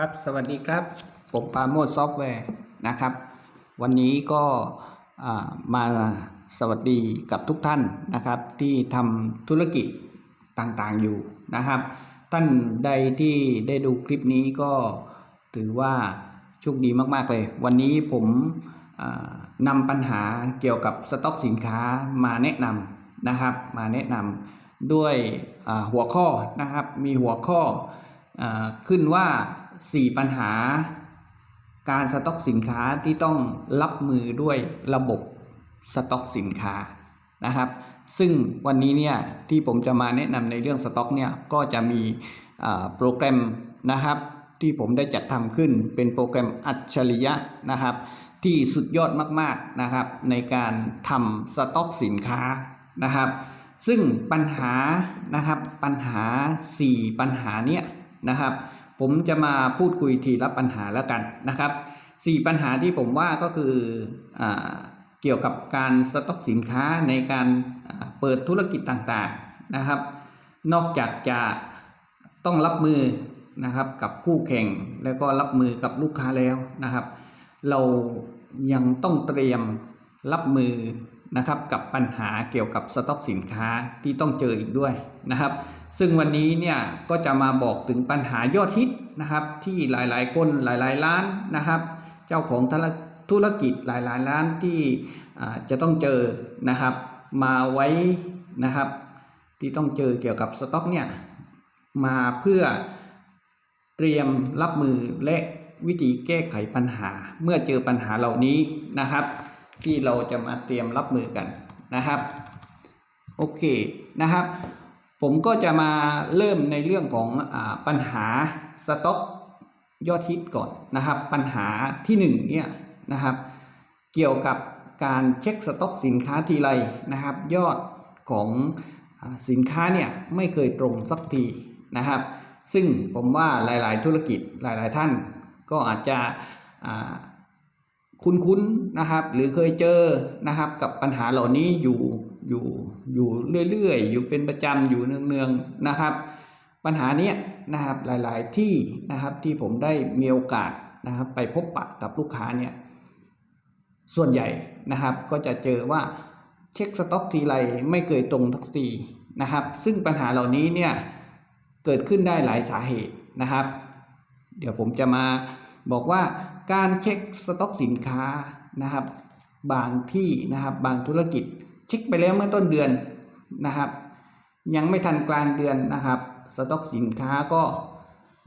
ครับ สวัสดีครับ ผมปาโมดซอฟต์แวร์นะครับ วันนี้ก็มาสวัสดีกับทุกท่านนะครับ ที่ทำธุรกิจต่างๆอยู่นะครับ ท่านใดที่ได้ดูคลิปนี้ก็ถือว่าโชคดีมากๆเลย วันนี้ผมนำปัญหาเกี่ยวกับสต็อกสินค้ามาแนะนำนะครับ มาแนะนำด้วยหัวข้อนะครับ มีหัวข้ออขึ้นว่า 4 ปัญหา การสต็อกสินค้าที่ต้องรับมือด้วยระบบสต็อกสินค้านะครับ ซึ่งวันนี้เนี่ยที่ผมจะมาแนะนำในเรื่องสต็อกเนี่ยก็จะมีโปรแกรมนะครับที่ผมได้จัดทำขึ้นเป็นโปรแกรมอัจฉริยะนะครับ ที่สุดยอดมากๆนะครับในการทำสต็อกสินค้านะครับ ซึ่งปัญหานะครับปัญหา 4 ปัญหาเนี้ยนะครับ ผมจะมาพูดคุยทีละปัญหาแล้วกันนะครับ 4 ปัญหาที่ผมว่าก็คืออเกี่ยวกับการสต็อกสินค้าในการเปิดธุรกิจต่างๆนะครับ นอกจากจะต้องรับมือนะครับกับคู่แข่งแล้วก็รับมือกับลูกค้าแล้วนะครับ เรายังต้องเตรียมรับมือ นะครับกับปัญหาเกี่ยวกับสต็อกสินค้าที่ต้องเจออีกด้วยนะครับ ซึ่งวันนี้เนี่ยก็จะมาบอกถึงปัญหายอดฮิตนะครับ ที่หลายๆคนหลายๆร้านนะครับ เจ้าของธุรกิจหลายๆร้านที่จะต้องเจอนะครับ มาไว้นะครับ ที่ต้องเจอเกี่ยวกับสต็อกเนี่ยมาเพื่อเตรียมรับมือและวิธีแก้ไขปัญหาเมื่อเจอปัญหาเหล่านี้นะครับ ที่เราจะมาเตรียมรับมือกันนะครับโอเคนะครับ ผมก็จะมาเริ่มในเรื่องของอปัญหาสต็อกยอดฮิตก่อนนะครับ ปัญหาที่หนึ่งเนี่ยนะครับ เกี่ยวกับการเช็คสต็อกสินค้าทีไรนะครับ ยอดของอสินค้าเนี่ยไม่เคยตรงสักทีนะครับ ซึ่งผมว่าหลาย ๆ ธุรกิจหลาย ๆ ท่านก็อาจจะ คุ้นๆนะครับ หรือเคยเจอนะครับ กับปัญหาเหล่านี้อยู่อยู่อยู่เรื่อยๆ อยู่เป็นประจำอยู่เนืองๆนะครับ ปัญหานี้นะครับหลายๆที่นะครับที่ผมได้มีโอกาสนะครับไปพบปะกับลูกค้าเนี่ยส่วนใหญ่นะครับก็จะเจอว่าเช็คสต็อกทีไรไม่เคยตรงทักทีนะครับ ซึ่งปัญหาเหล่านี้เนี่ยเกิดขึ้นได้หลายสาเหตุนะครับ เดี๋ยวผมจะมา บอกว่าการเช็คสต็อกสินค้านะครับ บางที่นะครับบางธุรกิจเช็คไปแล้วเมื่อต้นเดือนนะครับ ยังไม่ทันกลางเดือนนะครับ สต็อกสินค้าก็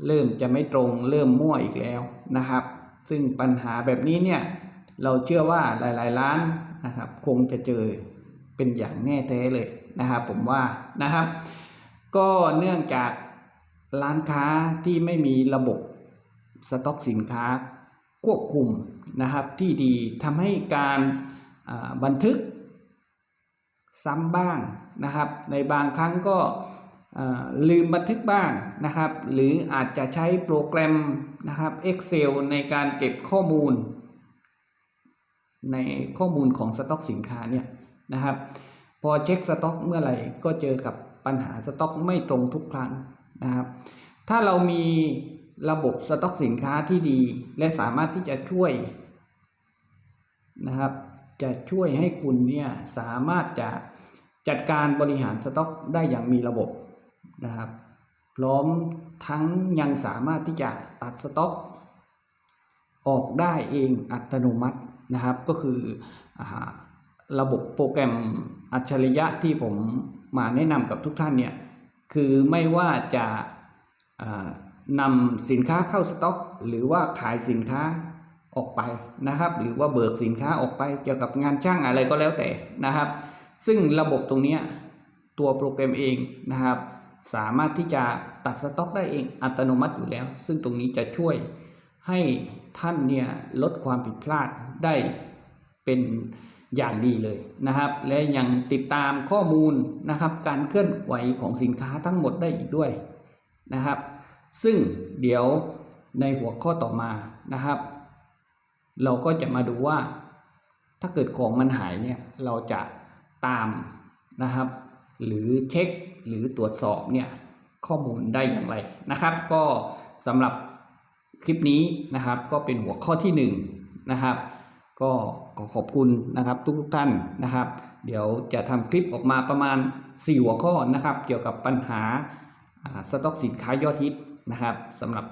เริ่มจะไม่ตรงเริ่มมั่วอีกแล้วนะครับ ซึ่งปัญหาแบบนี้เนี่ยเราเชื่อว่าหลาย ๆ ร้านนะครับ คงจะเจอเป็นอย่างแน่แท้เลยนะครับผมว่านะครับ ก็เนื่องจากร้านค้าที่ไม่มีระบบ สต็อกสินค้าควบคุมนะครับที่ดีทำให้การบันทึกซ้ำบ้างนะครับ ในบางครั้งก็ลืมบันทึกบ้างนะครับ หรืออาจจะใช้โปรแกรมนะครับ Excel ในการเก็บข้อมูล ในข้อมูลของสต็อกสินค้าเนี่ยนะครับ พอเช็คสต็อกเมื่อไหร่ก็เจอกับปัญหาสต็อกไม่ตรงทุกครั้งนะครับ ถ้าเรามี ระบบสต็อกสินค้าที่ดี และสามารถที่จะช่วยนะครับ จะช่วยให้คุณเนี่ยสามารถจะจัดการบริหารสต็อกได้อย่างมีระบบนะครับ พร้อมทั้งยังสามารถที่จะตัดสต็อก ออกได้เองอัตโนมัตินะครับ ก็คืออระบบโปรแกรมอัจฉริยะที่ผมมาแนะนำกับทุกท่านเนี่ย คือไม่ว่าจะ นำสินค้าเข้าสต็อก หรือว่าขายสินค้าออกไปนะครับ หรือว่าเบิกสินค้าออกไปเกี่ยวกับงานช่างอะไรก็แล้วแต่นะครับ ซึ่งระบบตรงนี้ตัวโปรแกรมเองนะครับ สามารถที่จะตัดสต็อกได้เองอัตโนมัติอยู่แล้ว ซึ่งตรงนี้จะช่วยให้ท่านเนี่ยลดความผิดพลาดได้เป็นอย่างดีเลยนะครับ และยังติดตามข้อมูลนะครับ การเคลื่อนไหวของสินค้าทั้งหมดได้อีกด้วยนะครับ ซึ่งเดี๋ยวในหัวข้อต่อมานะครับ เราก็จะมาดูว่า ถ้าเกิดของมันหายเนี่ยเราจะตามนะครับ หรือเช็คหรือตรวจสอบเนี่ยข้อมูลได้อย่างไรนะครับ ก็สำหรับคลิปนี้นะครับ ก็เป็นหัวข้อที่1นนะครับ ก็ขอบคุณนะครับทุกทุกท่านนะครับ เดี๋ยวจะทำคลิปออกมาประมาณ 4 หัวข้อนะครับ เกี่ยวกับปัญหาสต็อกสินค้ายอดฮิต นะครับสำหรับ